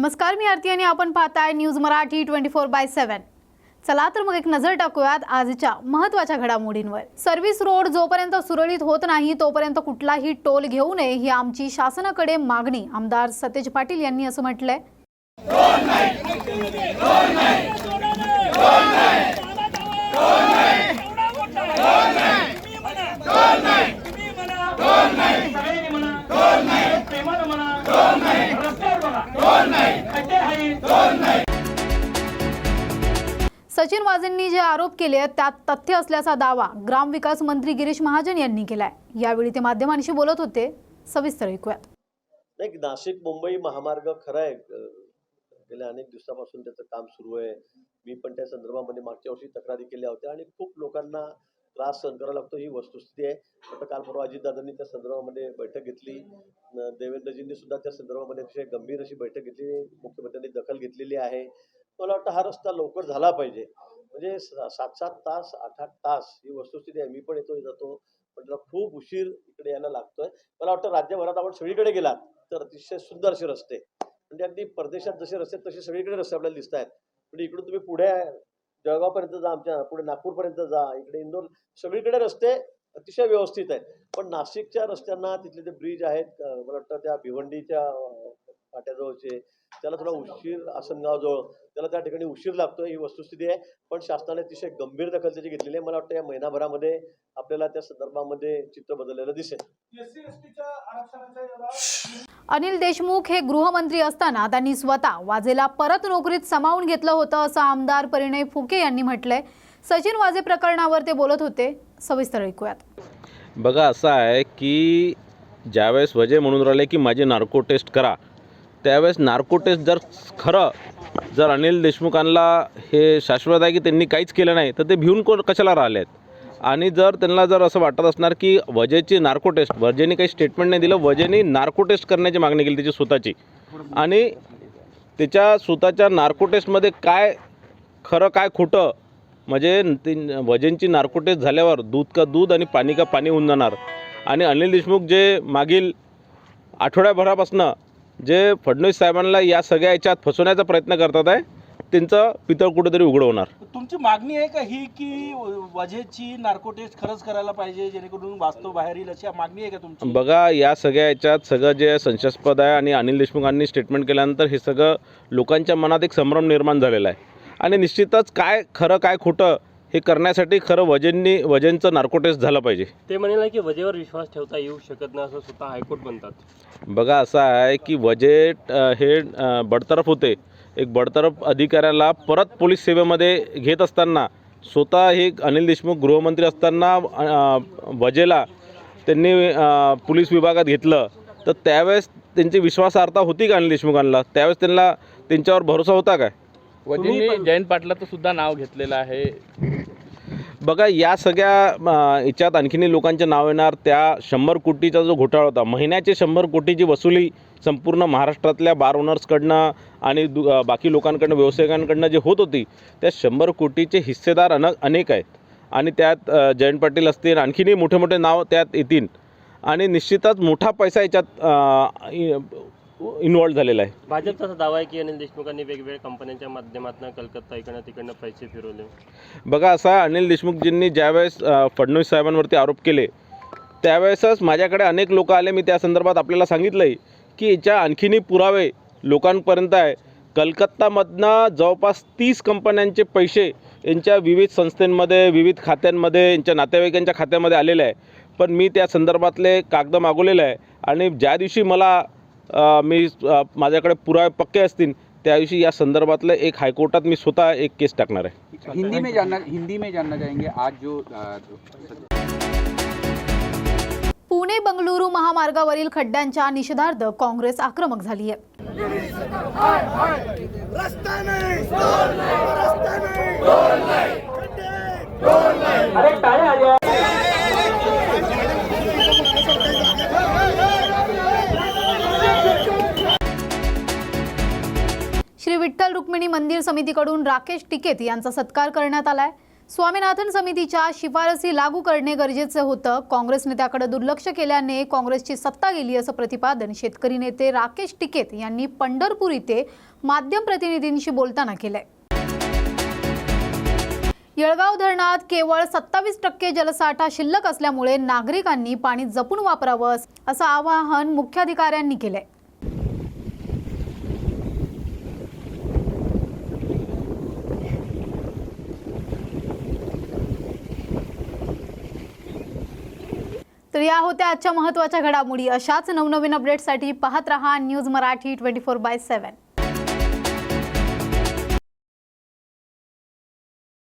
नमस्कार मी आरती आणि आपण पाहताय news Marathi twenty four by seven. चला तर मग एक नजर टाकूयात आजच्या महत्त्वाच्या घडामोडींवर. सर्व्हिस रोड जोपर्यंत सुरळीत होत नाही तोपर्यंत कुठलाही टोल घेऊ नये ही आमची शासनाकडे मागणी आमदार सतेज पाटील यांनी असं म्हटलंय. सचिन वाजेंनी जे आरोप केले आहेत, त्यात तथ्य असल्याचा दावा ग्रामविकास मंत्री गिरीश महाजन यांनी केलाय. यावेळी ते माध्यमांशी बोलत होते. सविस्तर ऐकूयात. नाही नाशिक मुंबई महामार्ग खरं आहे. गेल्या अनेक दिवसापासून त्याचं काम सुरू आहे. मी पण त्या संदर्भामध्ये मागच्या वर्षी तक्रारी केल्या होत्या आणि खूप लोकांना त्रास सहन करावा लागतो ही वस्तुस्थिती आहे. आता काल परवा अजितदादांनी त्या संदर्भामध्ये बैठक घेतली. देवेंद्रजींनी सुद्धा त्या संदर्भामध्ये अतिशय गंभीर अशी बैठक घेतली. मुख्यमंत्र्यांनी दखल घेतलेली आहे. मला वाटतं हा रस्ता लवकर झाला पाहिजे. म्हणजे सात सात तास आठ आठ तास ही वस्तुस्थिती आहे. मी पण येतो जातो. पण त्याला खूप उशीर इकडे यायला लागतोय. मला वाटतं राज्यभरात आपण सगळीकडे गेलात तर अतिशय सुंदर असे रस्ते. म्हणजे अगदी परदेशात जसे रस्ते तसे सगळीकडे रस्ते आपल्याला दिसत आहेत. म्हणजे इकडून तुम्ही पुढे जळगावपर्यंत जा आमच्या पुढे नागपूरपर्यंत जा इकडे इंदोर सगळीकडे रस्ते अतिशय व्यवस्थित आहेत. पण नाशिकच्या रस्त्यांना तिथले जे ब्रिज आहेत मला वाटतं त्या भिवंडीच्या फाट्याजवळचे त्याला थोडा उशीर आसनगावजवळ त्याला त्या ठिकाणी उशीर लागतोय ही वस्तुस्थिती आहे. पण शासनाने अतिशय गंभीर दखल त्याची घेतलेली आहे. मला वाटतं या महिनाभरामध्ये आपल्याला त्या संदर्भामध्ये चित्र बदललेलं दिसेल. अनिल देशमुख हे गृहमंत्री असताना त्यांनी स्वतः वाजेला परत नोकरीत सामावून घेतलं होतं असं आमदार परिणय फुके यांनी म्हटलंय. सचिन वाजे प्रकरणावर ते बोलत होते. सविस्तर ऐकूयात. बघा असं आहे की ज्यावेळेस वजय म्हणून राहिले की माझी नार्को टेस्ट करा. त्यावेळेस नार्को टेस्ट जर खरं जर अनिल देशमुखांना हे शाश्वत आहे की त्यांनी काहीच केलं नाही तर ते भिवून कोण कशाला राहिले आहेत आणि जर त्यांना जर असं वाटत असणार की वजेची नार्को टेस्ट वजेने काही स्टेटमेंट नाही दिलं वजेने नार्को टेस्ट करण्याची मागणी केली त्याची स्वतःची. आणि त्याच्या स्वतःच्या नार्को टेस्टमध्ये काय खरं काय खोटं म्हणजे ते वजनची नार्को टेस्ट झाल्यावर दूध का दूध आणि पाणी का पाणी होऊन जाणार? आणि अनिल देशमुख जे मागील आठवड्याभरापासनं जे फडणवीस साहेबांना या सगळ्या याच्यात फसवण्याचा प्रयत्न करतात आहे त्यांचं पितळ कुठेतरी उघड होणार. तुमची मागणी आहे का ही की वजेची नार्को टेस्ट खरंच करायला पाहिजे जेणेकरून वास्तव बाहेर येईल अशी मागणी आहे का तुमची? बघा या सगळ्या याच्यात सगळं जे संशयास्पद आहे आणि अनिल देशमुखांनी स्टेटमेंट केल्यानंतर हे सगळं लोकांच्या मनात एक संभ्रम निर्माण झालेला आहे. आणि निश्चितच काय खरं काय खोटं हे करण्यासाठी खरं वजननी वजनचं नार्को टेस्ट झालं पाहिजे. ते म्हणाले की वजेवर विश्वास ठेवता येऊ शकत नाही असं स्वतः हायकोर्ट म्हणतात. बघा असं आहे की अ, हे बडतरफ होते. एक बडतरफ अधिकाऱ्याला परत पोलीस सेवेमध्ये घेत असताना स्वतः हे अनिल देशमुख गृहमंत्री असताना वजेला त्यांनी पोलीस विभागात घेतलं. तर त्यावेळेस त्यांची विश्वासार्हता होती का अनिल देशमुखांना? त्यावेळेस त्यांना त्यांच्यावर भरोसा होता काय? वजींनी जयंत पाटलाचं सुद्धा नाव घेतलेलं आहे. बघा या सगळ्या याच्यात आणखीनही लोकांचे नाव येणार. त्या शंभर कोटीचा जो घोटाळा होता महिन्याचे शंभर कोटीची वसुली संपूर्ण महाराष्ट्रातल्या बार ओनर्सकडनं आणि दु बाकी लोकांकडनं व्यावसायिकांकडनं जे होत होती त्या शंभर कोटीचे हिस्सेदार अन अनेक आहेत. आणि त्यात जयंत पाटील असतील आणखीनही मोठे मोठे नाव त्यात येतील. आणि निश्चितच मोठा पैसा याच्यात इन्वॉल्ड झालेला आहे. भाजपचा असा दावा आहे की अनिल देशमुखांनी वेगवेगळ्या कंपन्यांच्या माध्यमातून कलकत्ता इकडनं तिकडनं पैसे फिरवले. बघा असा अनिल देशमुखजींनी ज्यावेळेस फडणवीस साहेबांवरती आरोप केले त्यावेळेसच माझ्याकडे अनेक लोक आले. मी त्या संदर्भात आपल्याला सांगितलं आहे की याच्या आणखीनही पुरावे लोकांपर्यंत आहे. कलकत्तामधनं जवळपास तीस कंपन्यांचे पैसे यांच्या विविध संस्थांमध्ये विविध खात्यांमध्ये यांच्या नातेवाईकांच्या खात्यामध्ये आलेले आहे. पण मी त्या संदर्भातले कागद मागवलेलं आहे. आणि ज्या दिवशी मला मी माझ्याकडे पुरावे पक्के असतील त्या दिवशी या संदर्भातलं एक हायकोर्टात मी स्वतः एक केस टाकणार आहे. हिंदी में जानना हिंदी में जानना चाहेंगे आज जो पुणे बंगळुरू महामार्गावरील खड्ड्यांच्या निषेधार्थ काँग्रेस आक्रमक झाली आहे. श्री विठ्ठल रुक्मिणी मंदिर समितीकडून राकेश टिकेत यांचा सत्कार करण्यात आलाय. स्वामीनाथन समितीच्या शिफारसी लागू करणे गरजेचं होतं. काँग्रेस नेत्याकडे दुर्लक्ष केल्याने काँग्रेसची सत्ता गेली असं प्रतिपादन शेतकरी नेते राकेश टिकेत यांनी पंढरपूर इथे माध्यम प्रतिनिधींशी बोलताना केलंय. येळगाव धरणात केवळ सत्तावीस टक्के जलसाठा शिल्लक असल्यामुळे नागरिकांनी पाणी जपून वापरावं असं आवाहन मुख्याधिकाऱ्यांनी केलंय. तर या होत्या आजच्या महत्त्वाच्या घडामोडी. अशाच नवनवीन अपडेटसाठी पाहत रहा news Marathi twenty four by seven